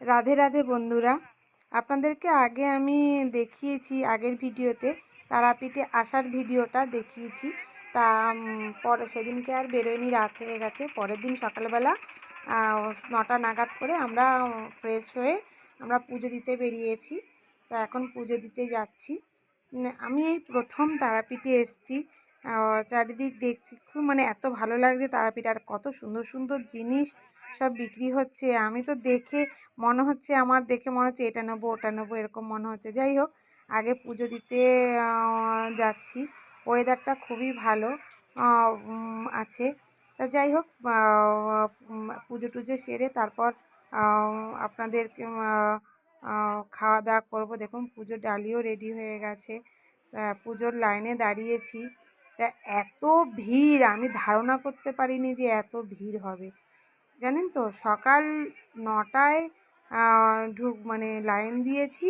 রাধে রাধে বন্ধুরা। আপনাদেরকে আগে আমি দেখিয়েছি আগের ভিডিওতে, তারাপীঠে আসার ভিডিওটা দেখিয়েছি। তা পরে সেদিনকে আর বেরোয়নি, রাত হয়ে গেছে। পরের দিন সকালবেলা নটা নাগাদ করে আমরা ফ্রেশ হয়ে আমরা পুজো দিতে বেরিয়েছি। তা এখন পুজো দিতে যাচ্ছি। আমি এই প্রথম তারাপীঠে এসেছি। চারিদিক দেখছি, খুব মানে এত ভালো লাগছে তারাপীঠ, আর কত সুন্দর সুন্দর জিনিস। সব বিক্রি হচ্ছে। আমি তো দেখে মনে হচ্ছে আমার দেখে মনে হচ্ছে এটা নেব ওটা নেব এরকম মনে হচ্ছে। যাই হোক আগে পুজো দিতে যাচ্ছি। ওয়েদারটা খুবই ভালো আছে। তা যাই হোক পুজো টুজো সেরে তারপর আহ, খাওয়া দাওয়া করব। দেখুন পুজোর ডালিও রেডি হয়ে গেছে। পুজোর লাইনে দাঁড়িয়েছি। তা এত ভিড় আমি ধারণা করতে পারিনি যে এত ভিড় হবে। জানেন তো? সকাল নটায় ঢুক মানে লাইন দিয়েছি।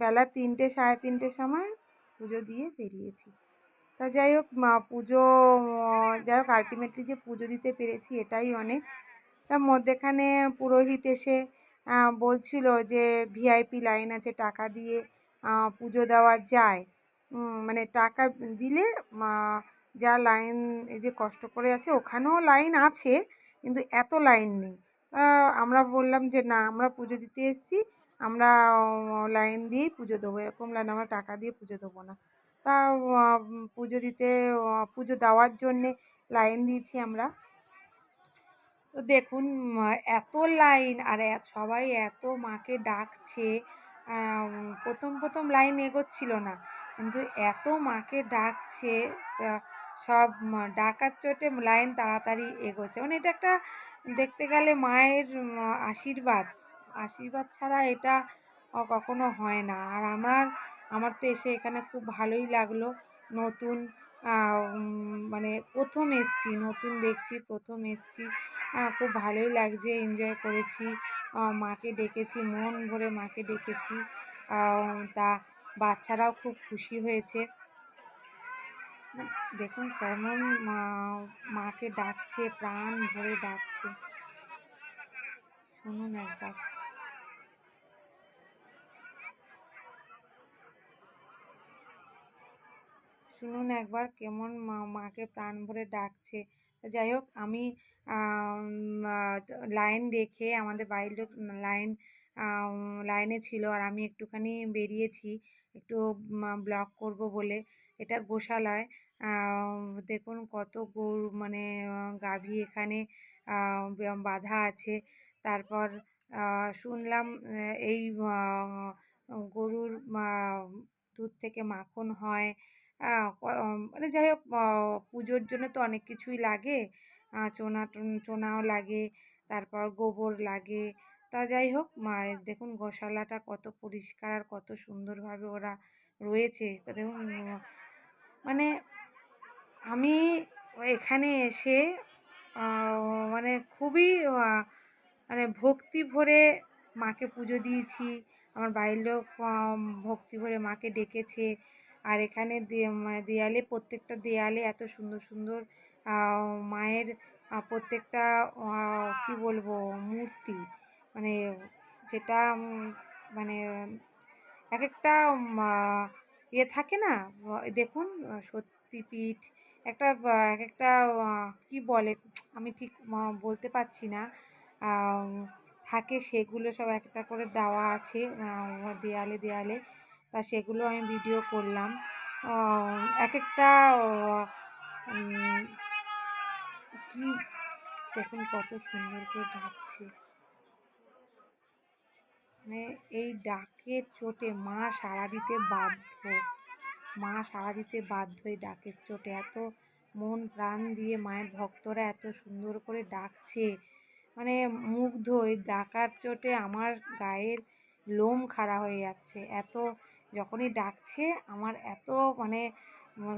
বেলা তিনটে, সাড়ে তিনটের সময় পুজো দিয়ে বেরিয়েছি। তা যাই হোক পুজো যাই হোক আলটিমেটলি যে পুজো দিতে পেরেছি এটাই অনেক। তার মধ্যেখানে পুরোহিত এসে বলছিল যে ভিআইপি লাইন আছে, টাকা দিয়ে পুজো দেওয়া যায়। মানে টাকা দিলে যা লাইন এই যে কষ্ট করে আছে, ওখানেও লাইন আছে। কিন্তু এত লাইন নেই। আমরা বললাম যে, না, আমরা পুজো দিতে এসেছি, আমরা লাইন দিয়েই পুজো দেবো। এরকম লাইন আমরা টাকা দিয়ে পুজো দেবো না। তা পুজো দিতে পুজো দেওয়ার জন্যে লাইন দিয়েছি আমরা। তো দেখুন এত লাইন, আর সবাই এত মাকে ডাকছে প্রথম প্রথম লাইন এগোচ্ছিল না। কিন্তু এত মাকে ডাকছে সব ডাকার চোটে লাইন তাড়াতাড়ি এগোচ্ছে। মানে এটা একটা দেখতে গেলে মায়ের আশীর্বাদ। আশীর্বাদ ছাড়া এটা কখনো হয় না। আর আমার আমার তো এসে এখানে খুব ভালোই লাগল। নতুন মানে প্রথম এসছি, নতুন দেখছি, প্রথম এসছি। খুব ভালোই লাগছে এনজয় করেছি। মাকে ডেকেছি, মন ভরে মাকে ডেকেছি। তা বাচ্চারাও খুব খুশি হয়েছে। দেখুন কেমন মাকে ডাকছে, প্রাণ ভরে ডাকছে। শুনুন একবার। শুনুন একবার কেমন মাকে প্রাণ ভরে ডাকছে। যাই হোক, আমি লাইন রেখে আমাদের বাড়ির লোক, লাইন লাইনে ছিল আর আমি একটুখানি বেরিয়েছি। একটু ব্লগ করব বলে। এটা গোশালায়। দেখুন কত গরু মানে গাভী এখানে বাঁধা আছে। তারপর শুনলাম এই গরুর দুধ থেকে মাখন হয়। মানে যাই হোক পুজোর জন্য তো অনেক কিছুই লাগে। চোনা চোনাও লাগে। তারপর গোবর লাগে। তা যাই হোক, মায়ের দেখুন গোশালাটা কত পরিষ্কার আর কত সুন্দরভাবে ওরা রয়েছে। দেখুন মানে আমি এখানে এসে মানে খুবই মানে ভক্তি ভরে মাকে পুজো দিয়েছি। আমার বাড়ির লোক ভক্তি ভরে মাকে ডেকেছে। আর এখানে মানে দেয়ালে, প্রত্যেকটা দেয়ালে এত সুন্দর সুন্দর মায়ের প্রত্যেকটা কি বলব, মূর্তি। মানে যেটা মানে এক একটা ইয়ে থাকে না? দেখুন সত্যিপীঠ, একটা এক একটা কি বলে? আমি ঠিক বলতে পারছি না। থাকে সেগুলো সব একটা করে দেওয়া আছে দেয়ালে দেয়ালে। তা সেগুলো আমি ভিডিও করলাম। এক একটা কি, দেখুন কত সুন্দর করে মানে এই ডাকের চোটে মা সাড়া দিতে বাধ্য। মা সাড়া দিতে বাধ্য এই ডাকের চোটে। এত মন প্রাণ দিয়ে মায়ের ভক্তরা এত সুন্দর করে ডাকছে। মানে মুগ্ধ এই ডাকার চোটে আমার গায়ের লোম খাড়া হয়ে যাচ্ছে। এত যখনই ডাকছে আমার এত মানে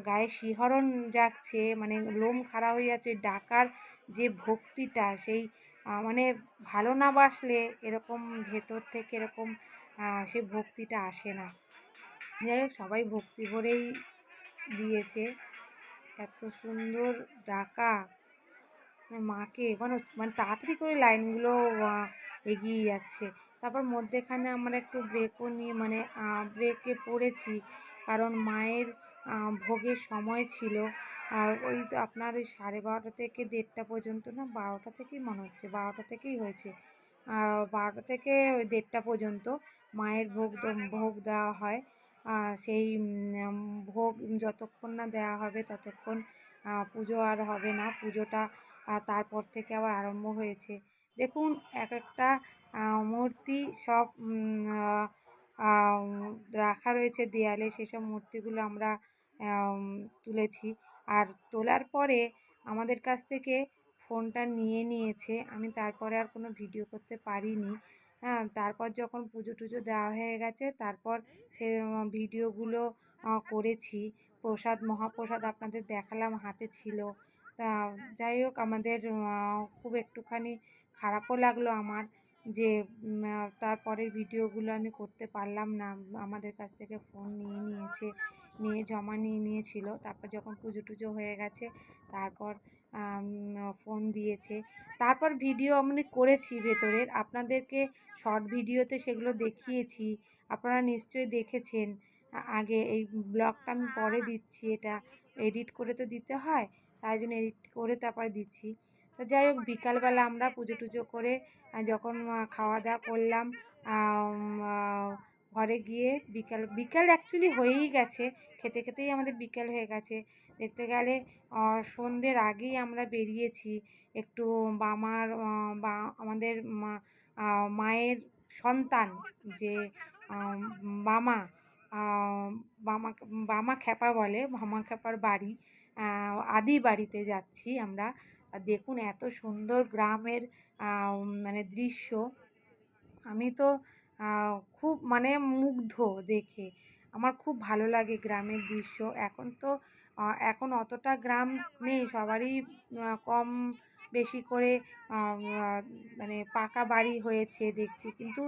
গায়ে শিহরণ জাগছে মানে লোম খাড়া হয়ে যাচ্ছে। ডাকার যে ভক্তিটা, সেই মানে ভালো না বাসলে এরকম ভেতর থেকে এরকম সে ভক্তিটা আসে না। যাই হোক, সবাই ভক্তি ভরেই দিয়েছে। এত সুন্দর ডাকা। মানে মাকে মানে মানে তাড়াতাড়ি করে লাইনগুলো এগিয়ে যাচ্ছে। তারপর মধ্যেখানে আমরা একটু ব্রেকও নিয়ে মানে ব্রেকে পড়েছি। কারণ মায়ের ভোগের সময় ছিল। আর ওই তো আপনার ওই সাড়ে বারোটা থেকে দেড়টা পর্যন্ত না, বারোটা থেকেই মনে হচ্ছে, বারোটা থেকেই হয়েছে। বারোটা থেকে ওই দেড়টা পর্যন্ত মায়ের ভোগ ভোগ দেওয়া হয়। সেই ভোগ যতক্ষণ না দেওয়া হবে ততক্ষণ পুজো আর হবে না। পুজোটা তারপর থেকে আবার আরম্ভ হয়েছে। দেখুন, এক একটা মূর্তি সব রাখা রয়েছে দেয়ালে, সেসব মূর্তিগুলো আমরা তুলেছি। আর তোলার পরে আমাদের কাছ থেকে ফোনটা নিয়ে নিয়েছে। আমি তারপরে আর কোনো ভিডিও করতে পারিনি। হ্যাঁ তারপর যখন পুজো টুজো দেওয়া হয়ে গেছে, তারপর সে ভিডিওগুলো করেছি। প্রসাদ, মহাপ্রসাদ আপনাদের দেখালাম, হাতে ছিল। তা যাই হোক, আমাদের খুব একটুখানি খারাপও লাগল আমার যে তারপরের ভিডিওগুলো আমি করতে পারলাম না। আমাদের কাছ থেকে ফোন নিয়ে নিয়েছে। নিয়ে, জমা নিয়ে নিয়েছিল। তারপর যখন পুজো টুজো হয়ে গেছে, তারপর ফোন দিয়েছে। তারপর ভিডিও আমি করেছি ভেতরের। আপনাদেরকে শর্ট ভিডিওতে সেগুলো দেখিয়েছি। আপনারা নিশ্চয়ই দেখেছেন। আগে এই ব্লগটা আমি পরে দিচ্ছি। এটা এডিট করে তো দিতে হয়, তাই জন্য এডিট করে তারপরে দিচ্ছি। তো যাই হোক, বিকালবেলা আমরা পুজো টুজো করে, যখন খাওয়া দাওয়া করলাম ঘরে গিয়ে বিকাল বিকাল অ্যাকচুয়ালি হয়েই গেছে। খেতে খেতেই আমাদের বিকেল হয়ে গেছে। দেখতে গেলে সন্ধ্যের আগেই আমরা বেরিয়েছি। একটু বামার বা, আমাদের মায়ের সন্তান যে বামা বামা বামা খ্যাপা বলে, বামা খ্যাপার বাড়ি আদি বাড়িতে যাচ্ছি আমরা। দেখুন এত সুন্দর গ্রামের মানে দৃশ্য। আমি তো খুব মানে মুগ্ধ দেখে। আমার খুব ভালো লাগে গ্রামের দৃশ্য। এখন তো এখন অতটা গ্রাম নেই। সবারই কম বেশি করে মানে পাকা বাড়ি হয়েছে দেখছি। কিন্তু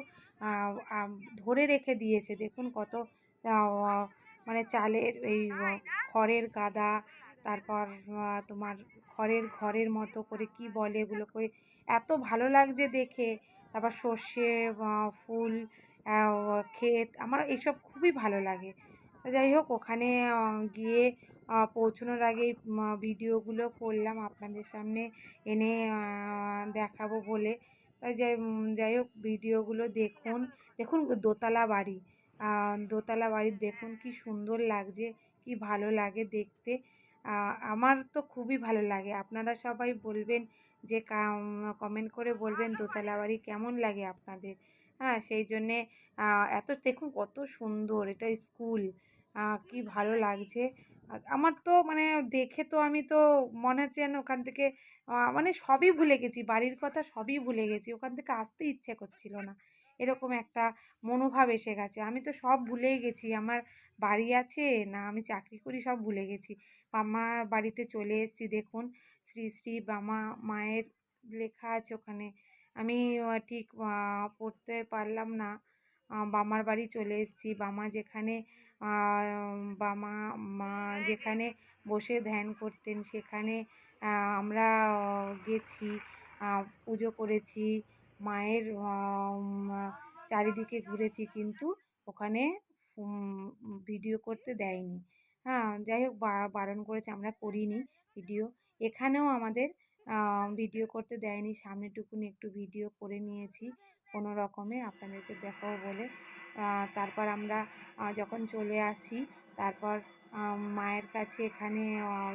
ধরে রেখে দিয়েছে। দেখুন কত মানে চালের এই খড়ের গাদা তারপর তোমার খড়ের ঘরের মতো করে কি বলে এগুলোকে? এত ভালো লাগছে দেখে। তারপর সর্ষে ফুল ক্ষেত, আমার এইসব খুবই ভালো লাগে। যাই হোক, ওখানে গিয়ে পৌঁছানোর আগে ভিডিওগুলো করলাম আপনাদের সামনে এনে দেখাবো বলে। যাই যাই হোক, ভিডিওগুলো দেখুন। দেখুন দোতলা বাড়ি। দোতলা বাড়ি দেখুন কি সুন্দর লাগছে, কি ভালো লাগে দেখতে। আমার তো খুবই ভালো লাগে। আপনারা সবাই বলবেন যে কমেন্ট করে বলবেন দোতলা বাড়ি কেমন লাগে আপনাদের? হ্যাঁ সেই জন্যে এত, দেখুন কত সুন্দর, এটা স্কুল কি ভালো লাগছে। আমার তো মানে দেখে তো আমি তো মনে হচ্ছে যেন ওখান থেকে মানে সবই ভুলে গেছি, বাড়ির কথা সবই ভুলে গেছি, ওখান থেকে আসতে ইচ্ছে করছিল না। এরকম একটা মনোভাব এসে গেছে। আমি তো সব ভুলেই গেছি। আমার বাড়ি আছে না আমি চাকরি করি সব ভুলে গেছি। বামার বাড়িতে চলে এসেছি, দেখুন। শ্রী শ্রী বামা মায়ের লেখা আছে ওখানে। আমি ঠিক পড়তে পারলাম না। বামার বাড়ি চলে এসেছি। বামা যেখানে বামা মা যেখানে বসে ধ্যান করতেন সেখানে আমরা গেছি পুজো করেছি। মায়ের চারিদিকে ঘুরেছি কিন্তু ওখানে ভিডিও করতে দেয়নি। হ্যাঁ যাই হোক বারণ করেছে, আমরা করিনি ভিডিও এখানেও আমাদের ভিডিও করতে দেয়নি। সামনেটুকুনি একটু ভিডিও করে নিয়েছি কোনো রকমে আপনাদেরকে দেখাবো বলে। তারপর আমরা যখন চলে আসি, তারপর মায়ের কাছে এখানে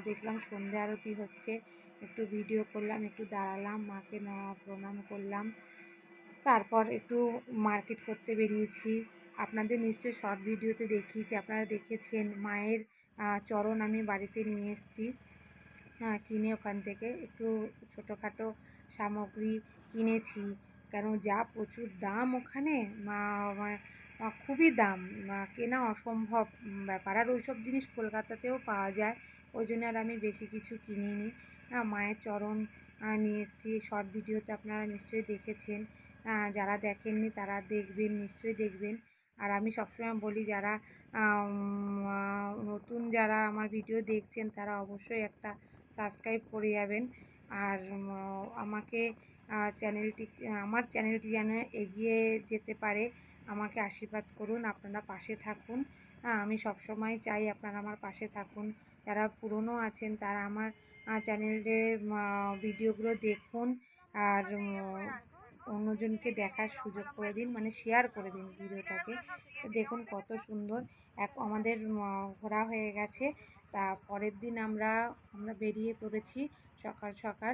দেখলাম সন্ধ্যা আরতি হচ্ছে। একটু ভিডিও করলাম, একটু দাঁড়ালাম, মাকে প্রণাম করলাম। তারপর একটু মার্কেট করতে বেরিয়েছি। আপনাদের নিশ্চয়ই শর্ট ভিডিওতে দেখিয়েছি, আপনারা দেখেছেন মায়ের চরণ আমি বাড়িতে নিয়ে এসেছি। হ্যাঁ কিনে ওখান থেকে একটু ছোটোখাটো সামগ্রী কিনেছি। কেন যা প্রচুর দাম ওখানে মানে খুবই দাম। কেনা অসম্ভব ব্যাপার। আর ওইসব জিনিস কলকাতাতেও পাওয়া যায়। ওই জন্য আর আমি বেশি কিছু কিনিনি। মায়ের চরণ নিয়ে এসেছি। শর্ট ভিডিওতে আপনারা নিশ্চয়ই দেখেছেন। যারা দেখেননি তারা দেখবেন, নিশ্চয়ই দেখবেন। আর আমি সবসময় বলি, যারা নতুন যারা আমার ভিডিও দেখছেন, তারা অবশ্যই একটা সাবস্ক্রাইব করে যাবেন। আর আমাকে চ্যানেলটি আমার চ্যানেলটি যেন এগিয়ে যেতে পারে আমাকে আশীর্বাদ করুন, আপনারা পাশে থাকুন। আমি সবসময় চাই আপনারা আমার পাশে থাকুন। যারা পুরনো আছেন, তারা আমার চ্যানেলের ভিডিওগুলো দেখুন। আর অন্যজনকে দেখার সুযোগ করে দিন মানে শেয়ার করে দিন ভিডিওটাকে। দেখুন কত সুন্দর। এক, আমাদের ঘোরা হয়ে গেছে। তা পরের দিন আমরা আমরা বেরিয়ে পড়েছি সকাল সকাল।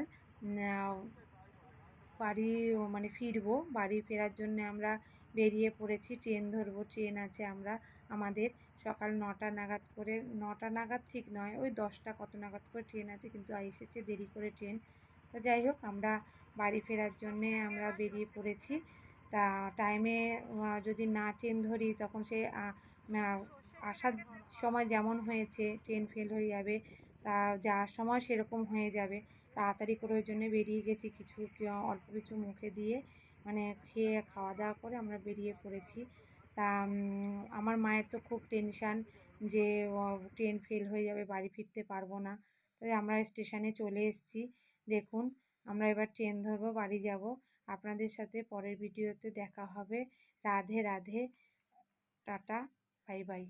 বাড়ি মানে ফিরবো। বাড়ি ফেরার জন্য আমরা বেরিয়ে পড়েছি, ট্রেন ধরবো, ট্রেন আছে আমরা, আমাদের সকাল নটা নাগাদ করে, নটা নাগাদ ঠিক নয়, ওই দশটা কত নাগাদ করে ট্রেন আছে, কিন্তু এসেছে দেরি করে ট্রেন। তা যাই হোক, আমরা বাড়ি ফেরার জন্যে আমরা বেরিয়ে পড়েছি। তা টাইমে যদি না ট্রেন ধরি তখন সে আসার সময় যেমন হয়েছে, ট্রেন ফেল হয়ে যাবে, তা যাওয়ার সময় সেরকম হয়ে যাবে। তাড়াতাড়ি করে ওই জন্য বেরিয়ে গেছি কিছু, অল্প কিছু মুখে দিয়ে। মানে খেয়ে খাওয়া দাওয়া করে আমরা বেরিয়ে পড়েছি। তা আমার মায়ের তো খুব টেনশান যে ট্রেন ফেল হয়ে যাবে, বাড়ি ফিরতে পারব না। তাই আমরা স্টেশনে চলে এসেছি। দেখুন, আমরা এবার ট্রেন ধরবো, বাড়ি যাব। আপনাদের সাথে পরের ভিডিওতে দেখা হবে। Radhe Radhe. Tata bye bye